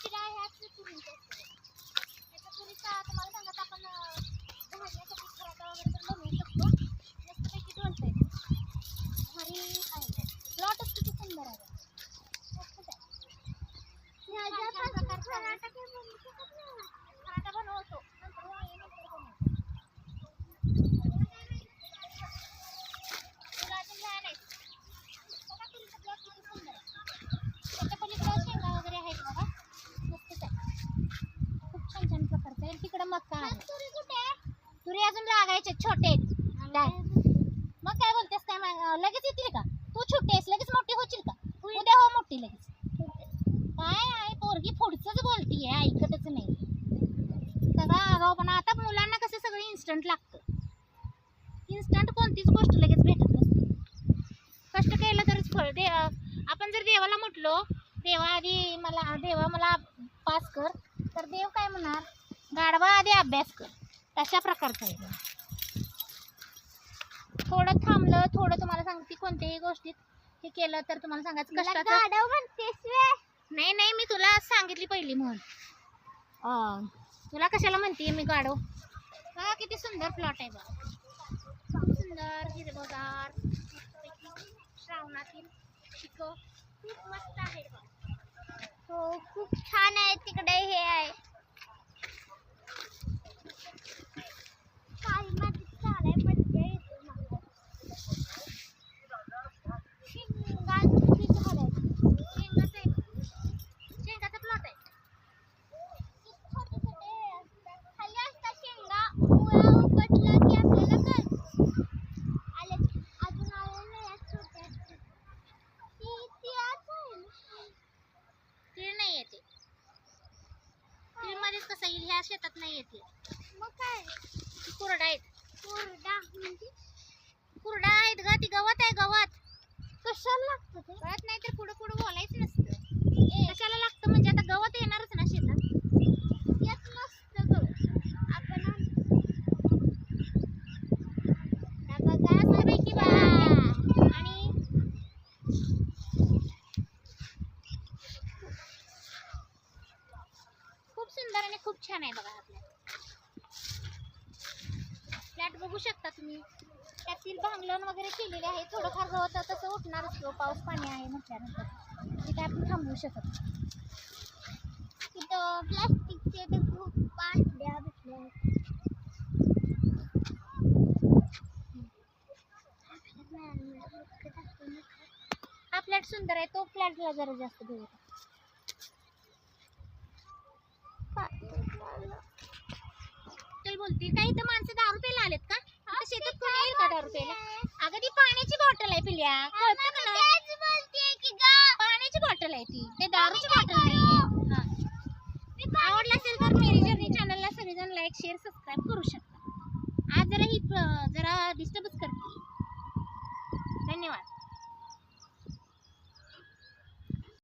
ह्याच तुरीच्या असतात. त्याच्या तुरीचा तुम्हाला सांगत आपण भाजण्यासाठी खराटा वगैरे पण बनवू शकतो मस्तपैकी ढोलता भारी आहे प्लॉटच किती सुंदर आहे मस्तच आहे. छान छान प्रकारचा आहे. बनवतो नंतर वाळली नंतर बनवतो तुला अजून लहान आहेत. बघा तुरीचा plot किती सुंदर आहे. त्याच्या पलीकडे शेंगा वगैरे आहेत बघा मस्तच आहे खूप छान छान प्रकारचं आहे तिकडे मक्का आहे तुरी कुठे तुरी लागायचे छोटे. आहेत. मग काय बोलतेस? काय मा- लगेच येतील का? तू छोटी आहेस लगेच मोठी होशील का? उद्या हो मोठी लगेच. काय आहे पोरगी पुढचंच बोलतीये ऐकतच नाही. सगळा आगाव पण. आता मुलांना कसं सगळं इन्स्टंट लागतं. इन्स्टंट कोणतीच गोष्ट लगेच भेटत नसते. कष्ट केलं तरच फळ. दे आपण जर देवाला म्हटलो देवा आधी मला देवा मला पास कर. तर देव काय म्हणणार? गाढवा आधी अभ्यास कर. तशा प्रकारचं आहे ते. थोडं थांबलं थोडं तुम्हाला सांगते कोणत्याही गोष्टीत हे केलं तर तुम्हाला सांगायचं कष्टाचं? नाही नाही मी तुला सांगितली पहिली म्हण. अं, तुला कशाला म्हणते मी गाडव बघा किती सुंदर प्लॉट आहे बघा. खूप सुंदर हिरवगार श्रावणातील पिक खूप मस्त आहे हो खूप छान आहे तिकडे हे आहे काही माझी चालाय मज्जा येते मला शेंगाची झाड आहे शेंगाचं आहे बघा. शेंगाचा प्लॉट आहे छोटे छोटे असतात. खाली असतात शेंगा मुळा उपटला की आपल्याला कळतं. आले अजून आले नाही आहेत छोटे असतात. ती ती आज आहे ना. तीळ नाही येते तीळ मध्येच कसं येईल ह्या शेतात नाही येते मग काय? कुरडा आहेत. कुरडा म्हणजे? कुरडा आहेत ग ती गवत आहे गवत. कशाला लागतं ते? नाही तर पुढं पुढं बोलायचं नसतं. कशाला लागतं म्हणजे आता गवत येणारच ना शेतात. येत नसतं गवत आपण बघा मस्तपैकी बघा आणि खूप सुंदर आणि खूप छान आहे बघा आपल्या. फ्लॅट बघू शकता तुम्ही. त्यातील भांगलन वगैरे केलेले आहे. थोडंफार गवत तसं उठणारच किंवा पाऊस पाणी आहे म्हटल्यानंतर. म्हणजे तिथे आपण थांबवू शकत तिथं प्लास्टिकचे ते खूप पांढऱ्या भेटल्या हा फ्लॅट सुंदर आहे. तो फ्लॅटला जरा जास्त घेऊ बोलते काही तर माणसं दारू प्यायला आलेत का? आता शेतात कोणी येईल का दारू प्यायला? अगं ती पाण्याची बॉटल आहे पिल्या. कळतं का नाही? पाण्याची बॉटल आहे ती. ते दारूची बॉटल नाही आवडला असेल तर मेरी जर्नी चॅनलला सगळेजण लाईक शेअर सबस्क्राईब करू शकता. आज जरा ही प- जरा